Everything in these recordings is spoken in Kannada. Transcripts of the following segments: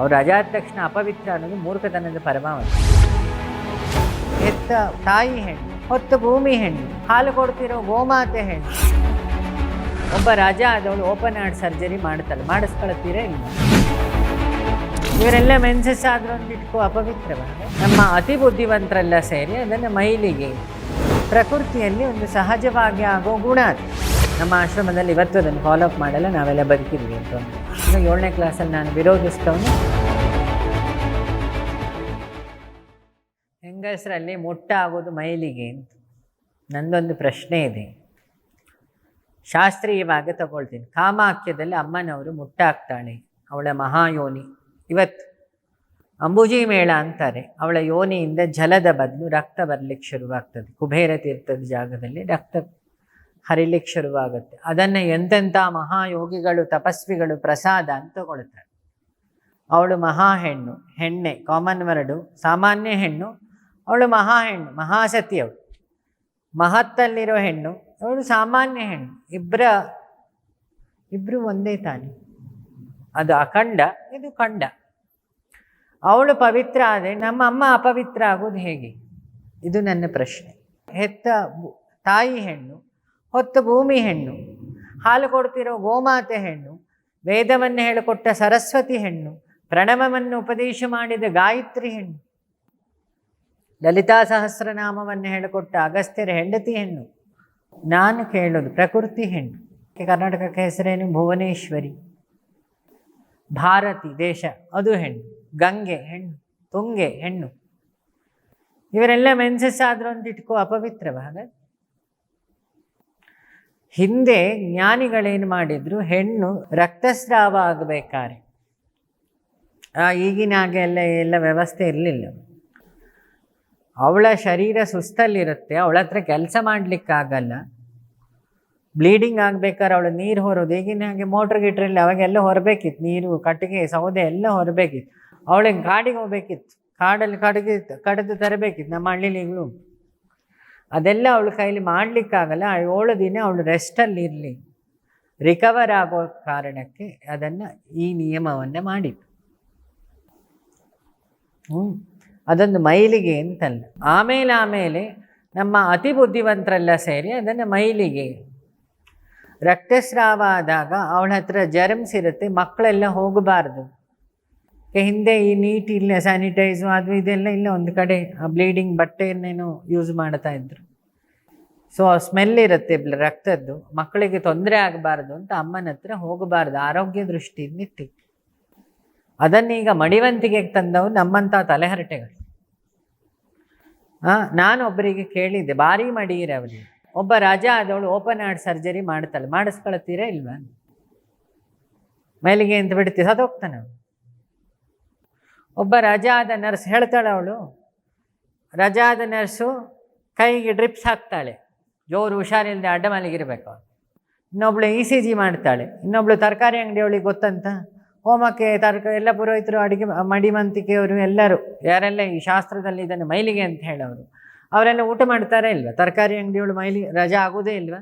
ಅವ್ರು ರಜಾದ ತಕ್ಷಣ ಅಪವಿತ್ರ ಅನ್ನೋದು ಮೂರ್ಖತನದ ಪರಮಾವಧಿ. ಹೆತ್ತ ತಾಯಿ ಹೆಣ್ಣು, ಹೊತ್ತು ಭೂಮಿ ಹೆಣ್ಣು, ಹಾಲು ಕೊಡ್ತಿರೋ ಗೋಮಾತೆ ಹೆಣ್ಣು. ಒಬ್ಬ ರಾಜ ಆದವಳು ಓಪನ್ ಹಾರ್ಟ್ ಸರ್ಜರಿ ಮಾಡ್ತಾಳೆ, ಮಾಡಿಸ್ಕೊಳ್ತೀರಾ ಇಲ್ಲ? ಇವರೆಲ್ಲ ಮೆನ್ಸಸ್ ಆದ್ರೂ ಒಂದು ಇಟ್ಕೋ ನಮ್ಮ ಅತಿ ಬುದ್ಧಿವಂತರೆಲ್ಲ ಸೇರಿ ಅದನ್ನು ಮೈಲಿಗೆ, ಪ್ರಕೃತಿಯಲ್ಲಿ ಒಂದು ಸಹಜವಾಗಿ ಆಗೋ ಗುಣ ಅದು. ನಮ್ಮ ಆಶ್ರಮದಲ್ಲಿ ಇವತ್ತು ಅದನ್ನು ಫಾಲೋ ಅಪ್ ಮಾಡಲ್ಲ ನಾವೆಲ್ಲ ಬದುಕಿದ್ವಿ ಅಂತ. ಇನ್ನು ಏಳನೇ ಕ್ಲಾಸಲ್ಲಿ ನಾನು ವಿರೋಧಿಸ್ತವನು. ಹೆಂಗಸರಲ್ಲಿ ಮುಟ್ಟ ಆಗೋದು ಮೈಲಿಗೆ ಅಂತ. ನಂದೊಂದು ಪ್ರಶ್ನೆ ಇದೆ. ಶಾಸ್ತ್ರೀಯವಾಗಿ ತಗೊಳ್ತೀನಿ. ಕಾಮಾಖ್ಯದಲ್ಲಿ ಅಮ್ಮನವರು ಮುಟ್ಟಾಗ್ತಾಳೆ. ಅವಳ ಮಹಾಯೋನಿ. ಇವತ್ತು ಅಂಬುಜಿ ಮೇಳ ಅಂತಾರೆ. ಅವಳ ಯೋನಿಯಿಂದ ಜಲದ ಬದಲು ರಕ್ತ ಬರಲಿಕ್ಕೆ ಶುರುವಾಗ್ತದೆ. ಕುಬೇರ ತೀರ್ಥದ ಜಾಗದಲ್ಲಿ ರಕ್ತ ಹರಿಲಿಕ್ಕೆ ಶುರುವಾಗುತ್ತೆ. ಅದನ್ನು ಎಂತೆಂಥ ಮಹಾಯೋಗಿಗಳು, ತಪಸ್ವಿಗಳು ಪ್ರಸಾದ ಅಂತ ತಗೊಳ್ತಾರೆ. ಅವಳು ಮಹಾ ಹೆಣ್ಣು ಹೆಣ್ಣೆ ಕಾಮನ್ ವರ್ಡು ಸಾಮಾನ್ಯ ಹೆಣ್ಣು, ಅವಳು ಮಹಾ ಹೆಣ್ಣು ಮಹಾಸತಿ ಅವಳು. ಮಹತ್ತಲ್ಲಿರೋ ಹೆಣ್ಣು, ಅವಳು ಸಾಮಾನ್ಯ ಹೆಣ್ಣು. ಇಬ್ಬರ ಇಬ್ಬರು ಒಂದೇ ತಾನೆ. ಅದು ಅಖಂಡ, ಇದು ಖಂಡ. ಅವಳು ಪವಿತ್ರ ಆದರೆ ನಮ್ಮ ಅಮ್ಮ ಅಪವಿತ್ರ ಆಗೋದು ಹೇಗೆ? ಇದು ನನ್ನ ಪ್ರಶ್ನೆ. ಹೆತ್ತ ತಾಯಿ ಹೆಣ್ಣು ಹೊತ್ತು ಭೂಮಿ ಹೆಣ್ಣು. ಹಾಲು ಕೊಡ್ತಿರೋ ಗೋಮಾತೆ ಹೆಣ್ಣು. ವೇದವನ್ನು ಹೇಳಿಕೊಟ್ಟ ಸರಸ್ವತಿ ಹೆಣ್ಣು. ಪ್ರಣವವನ್ನು ಉಪದೇಶ ಮಾಡಿದ ಗಾಯತ್ರಿ ಹೆಣ್ಣು. ಲಲಿತಾ ಸಹಸ್ರನಾಮವನ್ನು ಹೇಳಿಕೊಟ್ಟ ಅಗಸ್ತ್ಯರ ಹೆಂಡತಿ ಹೆಣ್ಣು. ನಾನು ಕೇಳೋದು ಪ್ರಕೃತಿ ಹೆಣ್ಣು. ಕರ್ನಾಟಕಕ್ಕೆ ಹೆಸರೇನು ಭುವನೇಶ್ವರಿ. ಭಾರತಿ ದೇಶ ಅದು ಹೆಣ್ಣು. ಗಂಗೆ ಹೆಣ್ಣು. ತುಂಗೆ ಹೆಣ್ಣು. ಇವರೆಲ್ಲ ಮೆನ್ಸಸ್ ಆದ್ರೂ ಅಂತ ಇಟ್ಕೋ ಅಪವಿತ್ರವಾಗ ಹಿಂದೆ ಜ್ಞಾನಿಗಳೇನು ಮಾಡಿದ್ರು, ಹೆಣ್ಣು ರಕ್ತಸ್ರಾವ ಆಗಬೇಕಾರೆ. ಈಗಿನ ಹಾಗೆ ಎಲ್ಲ ಎಲ್ಲ ವ್ಯವಸ್ಥೆ ಇರಲಿಲ್ಲ. ಅವಳ ಶರೀರ ಸುಸ್ತಲ್ಲಿರುತ್ತೆ ಅವಳ ಹತ್ರ ಕೆಲಸ ಮಾಡಲಿಕ್ಕಾಗಲ್ಲ. ಬ್ಲೀಡಿಂಗ್ ಆಗಬೇಕಾದ್ರೆ ಅವಳು ನೀರು ಹೊರೋದು, ಈಗಿನ ಹಾಗೆ ಮೋಟ್ರ್ ಗಿಟ್ರಲ್ಲಿ ಅವಾಗೆಲ್ಲ ಹೊರಬೇಕಿತ್ತು, ನೀರು, ಕಟ್ಟಿಗೆ, ಸೌದೆ ಎಲ್ಲ ಹೊರಬೇಕಿತ್ತು. ಅವಳಿಗೆ ಕಾಡಿಗೆ ಹೋಗ್ಬೇಕಿತ್ತು, ಕಾಡಲ್ಲಿ ಕಡಗಿ, ಕಡಿದು ತರಬೇಕಿತ್ತು, ನಮ್ಮ ಹಳ್ಳಿಲಿ ಈಗಲೂ ಅದೆಲ್ಲ ಅವಳ ಕೈಲಿ ಮಾಡಲಿಕ್ಕಾಗಲ್ಲ. ಏಳು ದಿನ ಅವಳು ರೆಸ್ಟಲ್ಲಿ ಇರಲಿ ರಿಕವರ್ ಆಗೋ ಕಾರಣಕ್ಕೆ ಅದನ್ನು ಈ ನಿಯಮವನ್ನು ಮಾಡಿತು ಹ್ಞೂ ಅದೊಂದು ಮೈಲಿಗೆ ಅಂತಲ್ಲ. ಆಮೇಲೆ ಆಮೇಲೆ ನಮ್ಮ ಅತಿ ಬುದ್ಧಿವಂತರೆಲ್ಲ ಸೇರಿ ಅದನ್ನು ಮೈಲಿಗೆ. ರಕ್ತಸ್ರಾವ ಆದಾಗ ಅವಳ ಹತ್ರ ಜರ್ಮ್ಸ್ ಇರುತ್ತೆ, ಮಕ್ಕಳೆಲ್ಲ ಹೋಗಬಾರ್ದು. ಹಿಂದೆ ಈ ನೀಟ್ ಇಲ್ಲ ಸ್ಯಾನಿಟೈಸು ಅದು ಇದೆಲ್ಲ ಇಲ್ಲ ಒಂದು ಕಡೆ ಬ್ಲೀಡಿಂಗ್ ಬಟ್ಟೆಯನ್ನೇನು ಯೂಸ್ ಮಾಡ್ತಾ ಇದ್ರು. ಸೊ ಸ್ಮೆಲ್ ಇರುತ್ತೆ ರಕ್ತದ್ದು. ಮಕ್ಕಳಿಗೆ ತೊಂದರೆ ಆಗಬಾರ್ದು ಅಂತ ಅಮ್ಮನ ಹತ್ರ ಹೋಗಬಾರ್ದು. ಆರೋಗ್ಯ ದೃಷ್ಟಿಯಿಂದ ಇಟ್ಟಿತ್ತು ಅದನ್ನೀಗ ಮಡಿವಂತಿಗೆಗೆ ತಂದವು ನಮ್ಮಂಥ ತಲೆಹರಟೆಗಳು. ಹಾಂ ನಾನೊಬ್ಬರಿಗೆ ಕೇಳಿದ್ದೆ, ಭಾರಿ ಮಡಿಯಿರ ಅವರಿಗೆ. ಒಬ್ಬ ರಾಜ ಆದವಳು ಓಪನ್ ಹಾರ್ಟ್ ಸರ್ಜರಿ ಮಾಡ್ತಾಳೆ. ಮಾಡಿಸ್ಕೊಳ್ತೀರಾ ಇಲ್ವಾ? ಮೈಲಿಗೆ ಅಂತ ಬಿಡ್ತೀವಿ ಸತ್ತೋಗ್ತಾನೆ ಅವನು ಒಬ್ಬ ರಜಾದ ನರ್ಸ್ ಹೇಳ್ತಾಳೆ ಅವಳು, ರಜಾದ ನರ್ಸು ಕೈಗೆ ಡ್ರಿಪ್ಸ್ ಹಾಕ್ತಾಳೆ, ಜೋರು ಹುಷಾರಿಲ್ಲದೆ ಅಡ್ಡ ಮಲಗಿರ್ಬೇಕು ಅವಳು ಇನ್ನೊಬ್ಳು ಇ ಸಿ ಜಿ ಮಾಡ್ತಾಳೆ, ಇನ್ನೊಬ್ಳು ತರಕಾರಿ ಅಂಗಡಿಯವಳಿಗೆ ಗೊತ್ತಂತ? ಹೋಮಕ್ಕೆ ತರ್ಕ, ಎಲ್ಲ ಪುರೋಹಿತರು ಅಡುಗೆ, ಮಡಿಮಂತಿಕೆಯವರು ಎಲ್ಲರೂ, ಯಾರೆಲ್ಲ ಈ ಶಾಸ್ತ್ರದಲ್ಲಿ ಇದನ್ನು ಮೈಲಿಗೆ ಅಂತ ಹೇಳೋರು, ಅವರೆಲ್ಲ ಊಟ ಮಾಡ್ತಾರೆ ಇಲ್ವಾ? ತರಕಾರಿ ಅಂಗಡಿಯವಳು ಮೈಲಿ, ರಜಾ ಆಗೋದೇ ಇಲ್ವಾ?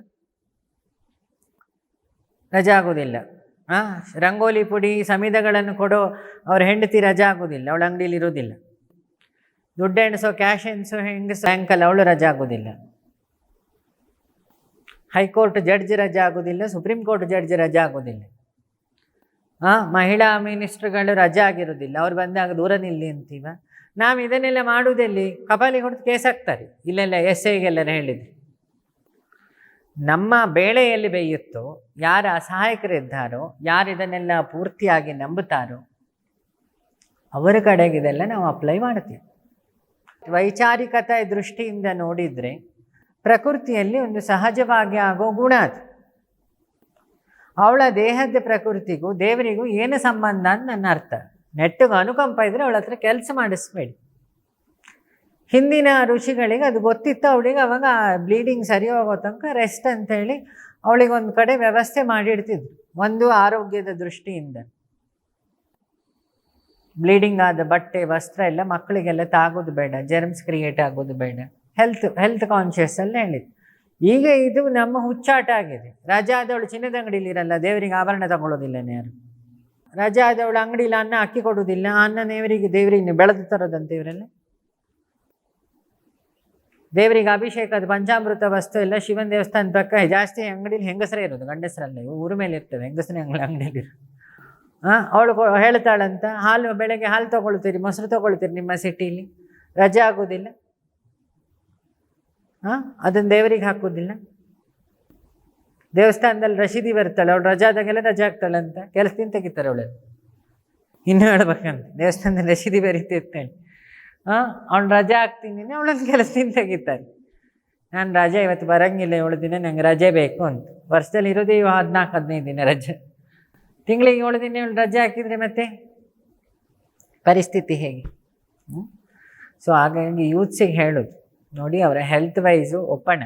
ರಜಾ ಆಗೋದಿಲ್ಲ. ರಂಗೋಲಿ ಪುಡಿ, ಸಮಿದಗಳನ್ನು ಕೊಡೋ ಅವ್ರ ಹೆಂಡತಿ ರಜಾ ಆಗೋದಿಲ್ಲ, ಅವಳ ಅಂಗಡಿಯಲ್ಲಿ ಇರೋದಿಲ್ಲ. ದುಡ್ಡು ಎಣಿಸೋ ಕ್ಯಾಶ್ ಎಣಿಸೋ ಹೆಂಗಸ ಬ್ಯಾಂಕಲ್ಲಿ ಅವಳು ರಜಾ ಆಗೋದಿಲ್ಲ. ಹೈಕೋರ್ಟ್ ಜಡ್ಜ್ ರಜಾ ಆಗೋದಿಲ್ಲ, ಸುಪ್ರೀಂ ಕೋರ್ಟ್ ಜಡ್ಜ್ ರಜಾ ಆಗೋದಿಲ್ಲ. ಹಾಂ ಮಹಿಳಾ ಮಿನಿಸ್ಟ್ರುಗಳು ರಜಾ ಆಗಿರೋದಿಲ್ಲ, ಅವ್ರು ಬಂದಾಗ ದೂರ ನಿಲ್ಲಿ ಅಂತೀವ. ನಾವು ಇದನ್ನೆಲ್ಲ ಮಾಡುವುದಲ್ಲಿ ಕಪಾಲಿ ಹೊಡೆದು ಕೇಸ್ ಹಾಕ್ತಾರೆ. ಇಲ್ಲೆಲ್ಲ ಎಸ್ ಐಗೆಲ್ಲರೂ ಹೇಳಿದ್ರು. ನಮ್ಮ ಬೇಳೆಯಲ್ಲಿ ಬೇಯುತ್ತೋ, ಯಾರ ಅಸಹಾಯಕರಿದ್ದಾರೋ ಯಾರು ಇದನ್ನೆಲ್ಲ ಪೂರ್ತಿಯಾಗಿ ನಂಬುತ್ತಾರೋ, ಅವರ ಕಡೆಗೆ ಇದೆಲ್ಲ ನಾವು ಅಪ್ಲೈ ಮಾಡ್ತೀವಿ. ವೈಚಾರಿಕತೆ ದೃಷ್ಟಿಯಿಂದ ನೋಡಿದರೆ ಪ್ರಕೃತಿಯಲ್ಲಿ ಒಂದು ಸಹಜವಾಗಿ ಆಗೋ ಗುಣ ಅದು. ಅವಳ ದೇಹದ ಪ್ರಕೃತಿಗೂ, ದೇವರಿಗೂ ಏನು ಸಂಬಂಧ ಅಂತ ನನ್ನ ಅರ್ಥ. ನೆಟ್ಟಿಗೆ ಅನುಕಂಪ ಇದ್ದರೆ ಅವಳ ಹತ್ರ ಕೆಲಸ ಮಾಡಿಸ್ಬೇಡಿ. ಹಿಂದಿನ ಋಷಿಗಳಿಗೆ ಅದು ಗೊತ್ತಿತ್ತು, ಅವಳಿಗೆ ಅವಾಗ ಬ್ಲೀಡಿಂಗ್ ಸರಿ ಹೋಗೋ ತನಕ ರೆಸ್ಟ್ ಅಂತೇಳಿ ಅವಳಿಗೆ ಒಂದು ಕಡೆ ವ್ಯವಸ್ಥೆ ಮಾಡಿಡ್ತಿದ್ರು, ಒಂದು ಆರೋಗ್ಯದ ದೃಷ್ಟಿಯಿಂದ. ಬ್ಲೀಡಿಂಗ್ ಆದ ಬಟ್ಟೆ, ವಸ್ತ್ರ ಎಲ್ಲ ಮಕ್ಕಳಿಗೆಲ್ಲ ತಾಗೋದು ಬೇಡ ಜರ್ಮ್ಸ್ ಕ್ರಿಯೇಟ್ ಆಗೋದು ಬೇಡ. ಹೆಲ್ತ್ ಹೆಲ್ತ್ ಕಾನ್ಷಿಯಸ್ ಅಲ್ಲಿ ಹೇಳಿದ್ದು. ಈಗ ಇದು ನಮ್ಮ ಹುಚ್ಚಾಟ ಆಗಿದೆ. ರಜಾ ಆದವಳು ಚಿನ್ನದ ಅಂಗಡಿಲಿ ಇರಲ್ಲ, ದೇವರಿಗೆ ಆಭರಣ ತಗೊಳ್ಳೋದಿಲ್ಲನೇ ಯಾರು? ರಜೆ ಆದವಳು ಅಂಗಡಿಲಿ ಅನ್ನ ಅಕ್ಕಿ ಕೊಡುವುದಿಲ್ಲ, ಅನ್ನ ದೇವರಿಗೆ ದೇವರಿಗೆ ಬೆಳೆದು ತರೋದಂತೆ ಇವರೆಲ್ಲ? ದೇವರಿಗೆ ಅಭಿಷೇಕದ ಪಂಚಾಮೃತ ವಸ್ತು ಎಲ್ಲ ಶಿವನ ದೇವಸ್ಥಾನದ ಪಕ್ಕ ಜಾಸ್ತಿ ಅಂಗಡಿಲಿ ಹೆಂಗಸರೇ ಇರೋದು, ಗಂಡಸರಲ್ಲಿ, ಊರ ಮೇಲೆ ಇರ್ತವೆ, ಹೆಂಗಸರೇ ಅಂಗಡಿ ಅಂಗಡಿಯಲ್ಲಿ ಹಾಂ ಅವಳು ಹೇಳ್ತಾಳಂತ, ಹಾಲು ಬೆಳಗ್ಗೆ ಹಾಲು ತೊಗೊಳ್ತೀರಿ, ಮೊಸರು ತೊಗೊಳ್ತೀರಿ ನಿಮ್ಮ ಸಿಟಿಲಿ, ರಜೆ ಆಗೋದಿಲ್ಲ. ಹಾಂ ಅದನ್ನು ದೇವರಿಗೆ ಹಾಕೋದಿಲ್ಲ. ದೇವಸ್ಥಾನದಲ್ಲಿ ರಶೀದಿ ಬರ್ತಾಳೆ ಅವಳು ರಜೆ ಆದಾಗೆಲ್ಲ ರಜೆ ಆಗ್ತಾಳಂತ ಕೆಲಸದಿಂದ ತೆಗಿತಾರೆ ಅವಳು ಇನ್ನೂ ಹೇಳ್ಬೇಕಂತ, ದೇವಸ್ಥಾನದಲ್ಲಿ ರಶೀದಿ ಬರೀತಿರ್ತಾಳೆ. ಹಾಂ ಅವ್ನು ರಜೆ ಹಾಕ್ತೀನಿ ಅವಳನ್ನು ಕೆಲಸದಿಂದ ತೆಗಿತಾನೆ ನಾನು ರಜೆ ಇವತ್ತು ಬರಂಗಿಲ್ಲ, ಏಳು ದಿನ ನಂಗೆ ರಜೆ ಬೇಕು ಅಂತ. ವರ್ಷದಲ್ಲಿ ಇರೋದೇ ಇವು ಹದಿನಾಲ್ಕು, ಹದಿನೈದು ದಿನ ರಜೆ. ತಿಂಗಳಿಗೆ ಏಳು ದಿನ ಇವಳು ರಜೆ ಹಾಕಿದರೆ ಮತ್ತೆ? ಪರಿಸ್ಥಿತಿ ಹೇಗೆ? ಸೊ ಹಾಗಾಗಿ ಯೂತ್ಸಿಗೆ ಹೇಳೋದು. ನೋಡಿ, ಅವರ ಹೆಲ್ತ್ ವೈಸು ಒಪ್ಪಣ.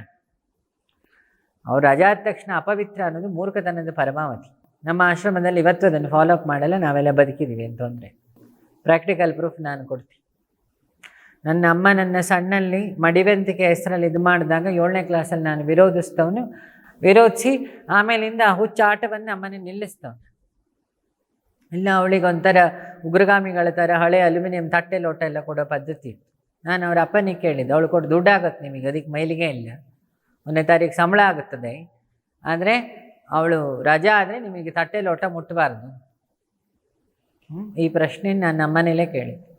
ಅವ್ರು ರಜಾ ಆದ ತಕ್ಷಣ ಅಪವಿತ್ರ ಅನ್ನೋದು ಮೂರ್ಖತನದ ಪರಮಾವಧಿ. ನಮ್ಮ ಆಶ್ರಮದಲ್ಲಿ ಇವತ್ತು ಅದನ್ನು ಫಾಲೋ ಅಪ್ ಮಾಡಲ್ಲ, ನಾವೆಲ್ಲ ಬದುಕಿದ್ದೀವಿ ಅಂತ ಪ್ರಾಕ್ಟಿಕಲ್ ಪ್ರೂಫ್ ನಾನು ಕೊಡ್ತೀನಿ. ನನ್ನ ಅಮ್ಮ ನನ್ನ ಸಣ್ಣಲ್ಲಿ ಮಡಿವಂತಿಕೆ ಹೆಸರಲ್ಲಿ ಇದು ಮಾಡಿದಾಗ ಏಳನೇ ಕ್ಲಾಸಲ್ಲಿ ನಾನು ವಿರೋಧಿಸ್ತವನು. ವಿರೋಧಿಸಿ ಆಮೇಲಿಂದ ಆ ಹುಚ್ಚ ಆಟವನ್ನು ಅಮ್ಮನೇ ನಿಲ್ಲಿಸ್ತವನು. ಇಲ್ಲ ಅವಳಿಗೆ ಒಂಥರ ಉಗ್ರಗಾಮಿಗಳ ಥರ ಹಳೆ ಅಲ್ಯೂಮಿನಿಯಂ ತಟ್ಟೆ ಲೋಟ ಎಲ್ಲ ಕೊಡೋ ಪದ್ಧತಿ ನಾನು ಅವ್ರ ಅಪ್ಪನಿಗೆ ಕೇಳಿದ್ದೆ, ಅವಳು ಕೊಟ್ಟು ದುಡ್ಡು ಆಗುತ್ತೆ ನಿಮಗೆ, ಅದಕ್ಕೆ ಮೈಲಿಗೆ ಇಲ್ಲ. ಒಂದನೇ ತಾರೀಕು ಸಂಬಳ ಆಗುತ್ತದೆ. ಆದರೆ ಅವಳು ರಜಾ ಆದರೆ ನಿಮಗೆ ತಟ್ಟೆ ಲೋಟ ಮುಟ್ಟಬಾರ್ದು? ಈ ಪ್ರಶ್ನೆ ನಾನು ನಮ್ಮನೇಲೇ ಕೇಳಿದ್ದೆ.